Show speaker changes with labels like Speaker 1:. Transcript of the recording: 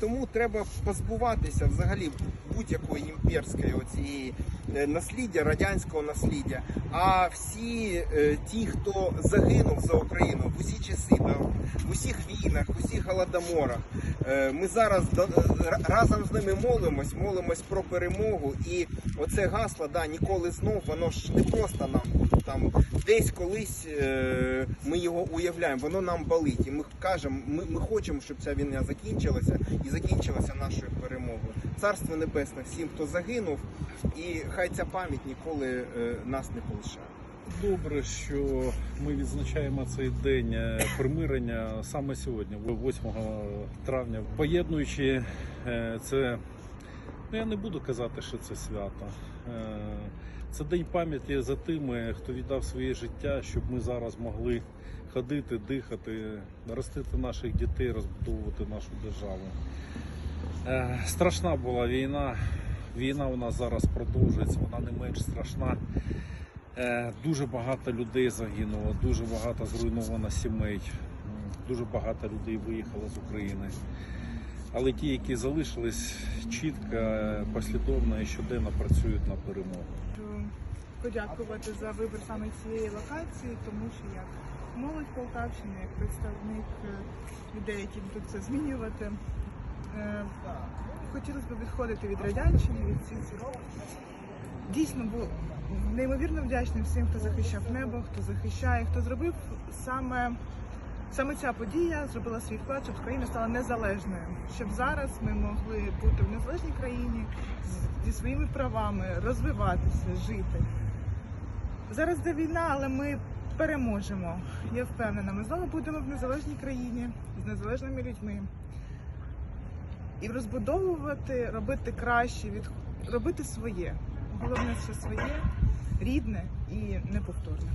Speaker 1: тому треба позбуватися взагалі будь-якої імперської оцієї е, насліддя, радянського насліддя. А всі е, ті, хто загинув за Україну в усі часи, да, в усіх війнах, в усіх голодоморах, е, ми зараз до- е, разом з ними молимось, молимось про перемогу. І оце гасло, да, ніколи знов, воно ж не просто нам там десь колись е, ми його уявляємо, воно нам болить. І ми кажемо, ми, ми хочемо, щоб ця війна закінчилася і закінчилася нашою перемогою. Царство небесне всім, хто загинув, і хай ця пам'ять ніколи е, нас не полишає.
Speaker 2: Добре, що ми відзначаємо цей день е, примирення саме сьогодні, 8 травня, поєднуючи е, це. Ну, я не буду казати, що це свято. Е, Це день пам'яті за тими, хто віддав своє життя, щоб ми зараз могли ходити, дихати, ростити наших дітей, розбудовувати нашу державу. Е, Страшна була війна. Війна у нас зараз продовжується, вона не менш страшна. Е, Дуже багато людей загинуло, дуже багато зруйновано сімей, дуже багато людей виїхало з України. Але ті, які залишились, чітко, послідовно і щоденно працюють на перемогу.
Speaker 3: Подякувати за вибір саме цієї локації, тому що як молодь Полтавщини, як представник е, людей, які будуть це змінювати, е, хотілося б відходити від радянщини, від цих. Дійсно був неймовірно вдячний всім, хто захищав небо, хто захищає, хто зробив саме. Саме ця подія зробила свій вклад, щоб країна стала незалежною, щоб зараз ми могли бути в незалежній країні зі своїми правами, розвиватися, жити. Зараз де війна, але ми переможемо. Я впевнена, ми знову будемо в незалежній країні з незалежними людьми. І розбудовувати, робити краще, від... робити своє. Головне, що своє, рідне і неповторне.